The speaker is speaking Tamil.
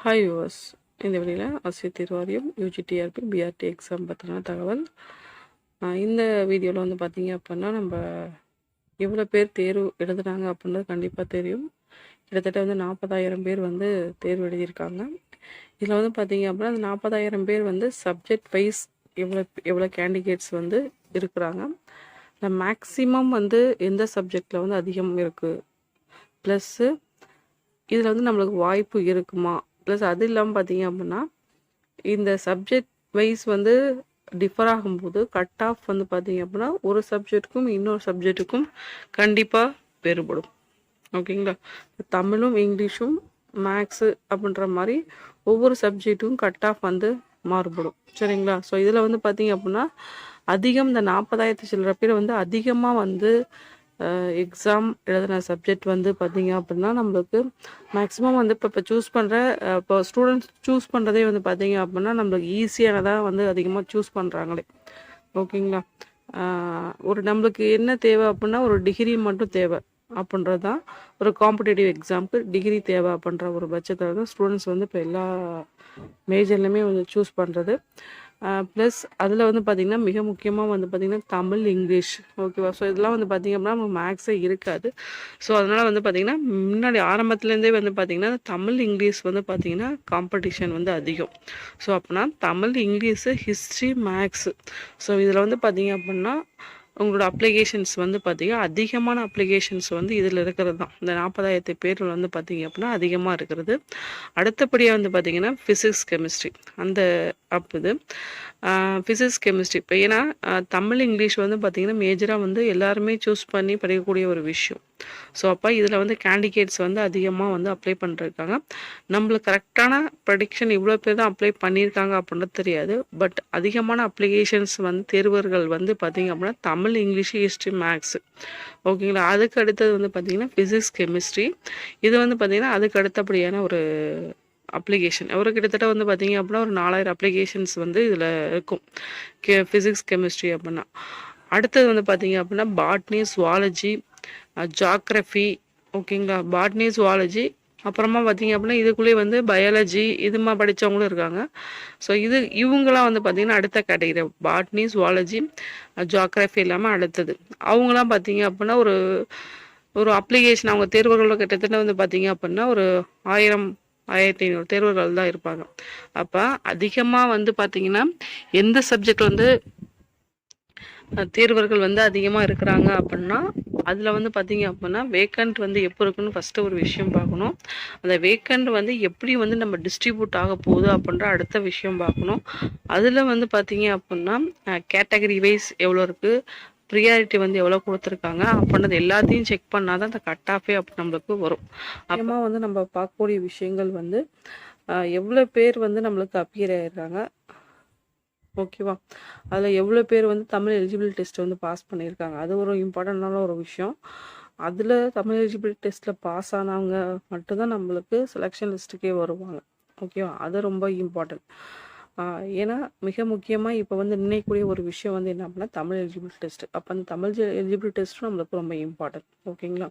ஹாய் யூவர்ஸ் இந்த வழியில் ஆசிரியர் தேர்வாரியம் யூஜிடிஆர்பி பிஆர்டி எக்ஸாம் பற்றின தகவல். இந்த வீடியோவில் வந்து பார்த்தீங்க அப்படின்னா நம்ம எவ்வளோ பேர் தேர்வு எழுதுனாங்க அப்படின்றது கண்டிப்பாக தெரியும். கிட்டத்தட்ட வந்து நாற்பதாயிரம் பேர் வந்து தேர்வு எழுதியிருக்காங்க. இதில் வந்து பார்த்தீங்க அப்படின்னா அந்த நாற்பதாயிரம் பேர் வந்து சப்ஜெக்ட் வைஸ் எவ்வளோ எவ்வளோ கேண்டிடேட்ஸ் வந்து இருக்கிறாங்க. இந்த மேக்ஸிமம் வந்து எந்த சப்ஜெக்டில் வந்து அதிகம் இருக்குது ப்ளஸ்ஸு இதில் வந்து நம்மளுக்கு வாய்ப்பு இருக்குமா? ப்ளஸ் அது இல்லாமல் பார்த்தீங்க அப்படின்னா இந்த சப்ஜெக்ட் வைஸ் வந்து டிஃபர் ஆகும்போது கட் ஆஃப் வந்து பார்த்தீங்க அப்படின்னா ஒரு சப்ஜெக்ட்டுக்கும் இன்னொரு சப்ஜெக்ட்டுக்கும் கண்டிப்பாக வேறுபடும். ஓகேங்களா தமிழும் இங்கிலீஷும் மேக்ஸு அப்படின்ற மாதிரி ஒவ்வொரு சப்ஜெக்ட்டும் கட் ஆஃப் வந்து மாறுபடும். சரிங்களா? ஸோ இதில் வந்து பார்த்தீங்க அப்படின்னா அதிகம் இந்த நாற்பதாயிரத்து சில்லற பேர் வந்து அதிகமாக வந்து எக்ஸாம் எழுதின சப்ஜெக்ட் வந்து பார்த்தீங்க அப்படின்னா நம்மளுக்கு மேக்ஸிமம் வந்து இப்போ இப்போ சூஸ் பண்ணுற இப்போ ஸ்டூடெண்ட்ஸ் சூஸ் பண்ணுறதே வந்து பார்த்தீங்க அப்படின்னா நம்மளுக்கு ஈஸியானதாக வந்து அதிகமாக சூஸ் பண்ணுறாங்களே ஓகேங்களா ஒரு நம்மளுக்கு என்ன தேவை அப்படின்னா ஒரு டிகிரி மட்டும் தேவை அப்படின்றது தான் ஒரு காம்படிட்டிவ் எக்ஸாமுக்கு டிகிரி தேவை அப்படின்ற ஒரு பட்சத்தில் தான் ஸ்டூடெண்ட்ஸ் வந்து இப்போ எல்லா மேஜர்லையுமே வந்து சூஸ் பண்ணுறது ப்ளஸ் அதில் வந்து பார்த்திங்கன்னா மிக முக்கியமாக வந்து பார்த்திங்கன்னா தமிழ் இங்கிலீஷ். ஓகேவா ஸோ இதெல்லாம் வந்து பார்த்திங்க அப்படின்னா நமக்கு மேக்ஸே இருக்காது. ஸோ அதனால் வந்து பார்த்திங்கன்னா முன்னாடி ஆரம்பத்துலேருந்தே வந்து பார்த்திங்கன்னா தமிழ் இங்கிலீஷ் வந்து பார்த்திங்கன்னா காம்படிஷன் வந்து அதிகம். ஸோ அப்படின்னா Tamil English history maths so இதில் வந்து பார்த்திங்க அப்படின்னா உங்களோட அப்ளிகேஷன்ஸ் வந்து பார்த்தீங்கன்னா அதிகமான அப்ளிகேஷன்ஸ் வந்து இதில் இருக்கிறது தான். இந்த நாற்பதாயிரத்து பேரில் வந்து பார்த்தீங்க அப்படின்னா அதிகமாக இருக்கிறது. அடுத்தபடியாக வந்து பார்த்தீங்கன்னா ஃபிசிக்ஸ் கெமிஸ்ட்ரி அந்த அப் இது ஃபிசிக்ஸ் கெமிஸ்ட்ரி இப்போ ஏன்னா தமிழ் இங்கிலீஷ் வந்து பார்த்திங்கன்னா மேஜராக வந்து எல்லாருமே சூஸ் பண்ணி படிக்கக்கூடிய ஒரு விஷயம். ஸோ அப்போ இதில் வந்து கேண்டிடேட்ஸ் வந்து அதிகமாக வந்து அப்ளை பண்ணிருக்காங்க நம்மளுக்கு கரெக்டான ப்ரடிக்ஷன் இவ்வளோ பேர் தான் அப்ளை பண்ணியிருக்காங்க அப்படின்றது தெரியாது. பட் அதிகமான அப்ளிகேஷன்ஸ் வந்து தேர்வர்கள் வந்து பார்த்தீங்க அப்படின்னா தமிழ் இங்கிலீஷ் ஹிஸ்ட்ரி மேக்ஸ் ஓகேங்களா அதுக்கு அடுத்தது வந்து பார்த்திங்கன்னா ஃபிசிக்ஸ் கெமிஸ்ட்ரி இது வந்து பார்த்திங்கன்னா அதுக்கு அடுத்தபடியான ஒரு அப்ளிகேஷன் ஒரு கிட்டத்தட்ட வந்து பார்த்தீங்க அப்படின்னா ஒரு நாலாயிரம் அப்ளிகேஷன்ஸ் வந்து இதில் இருக்கும். கே ஃபிசிக்ஸ் கெமிஸ்ட்ரி அப்படின்னா. அடுத்தது வந்து பார்த்தீங்க அப்படின்னா பாட்னி சுவாலஜி ஜாக்ரஃபி ஓகேங்களா பாட்னி சுவாலஜி அப்புறமா பார்த்தீங்க அப்படின்னா இதுக்குள்ளேயே வந்து பயாலஜி இதுமா படித்தவங்களும் இருக்காங்க. ஸோ இது இவங்களாம் வந்து பார்த்தீங்கன்னா அடுத்த கேட்டகரி பாட்னி சுவாலஜி ஜாக்ரஃபி இல்லாமல் அடுத்தது. அவங்களாம் பார்த்தீங்க அப்படின்னா ஒரு ஒரு அப்ளிகேஷன் அவங்க தேர்வுகளில் கிட்டத்தட்ட வந்து பார்த்தீங்க அப்படின்னா ஒரு ஆயிரம் ஆயிரத்தி ஐநூறு தேர்வுகள் தான் இருப்பாங்க. அப்போ அதிகமாக வந்து பார்த்தீங்கன்னா எந்த சப்ஜெக்ட் வந்து தேர்வர்கள் வந்து அதிகமாக இருக்கிறாங்க அப்படின்னா அதில் வந்து பார்த்தீங்க அப்படின்னா வேக்கண்ட் வந்து எப்போ இருக்குன்னு ஃபஸ்ட்டு ஒரு விஷயம் பார்க்கணும். அந்த வேக்கண்ட் வந்து எப்படி வந்து நம்ம டிஸ்ட்ரிபியூட் ஆக போகுது அப்படின்ற அடுத்த விஷயம் பார்க்கணும். அதில் வந்து பார்த்தீங்க அப்படின்னா கேட்டகரி வைஸ் எவ்வளோ இருக்குது ப்ரியாரிட்டி வந்து எவ்வளோ கொடுத்துருக்காங்க அப்படின்றது எல்லாத்தையும் செக் பண்ணால் தான் அந்த கட் ஆஃபே அப்போ நம்மளுக்கு வரும். அப்புறமா வந்து நம்ம பார்க்கக்கூடிய விஷயங்கள் வந்து எவ்வளோ பேர் வந்து நம்மளுக்கு அப்பியர் ஆயிடுறாங்க ஓகேவா அதில் எவ்வளோ பேர் வந்து தமிழ் எலிஜிபிள் டெஸ்ட் வந்து பாஸ் பண்ணியிருக்காங்க. அது ஒரு இம்பார்ட்டண்ட்டான ஒரு விஷயம். அதில் தமிழ் எலிஜிபிள் டெஸ்ட்டில் பாஸ் ஆனவங்க மட்டும்தான் நம்மளுக்கு செலெக்ஷன் லிஸ்ட்டுக்கே வருவாங்க. ஓகேவா அது ரொம்ப இம்பார்ட்டன்ட் ஏன்னா மிக முக்கியமாக இப்போ வந்து நினைக்கக்கூடிய ஒரு விஷயம் வந்து என்ன அப்படின்னா தமிழ் எலிஜிபிள் டெஸ்ட் அப்போ அந்த தமிழ் எலிஜிபிள் டெஸ்ட்டும் நம்மளுக்கு ரொம்ப இம்பார்ட்டன்ட் ஓகேங்களா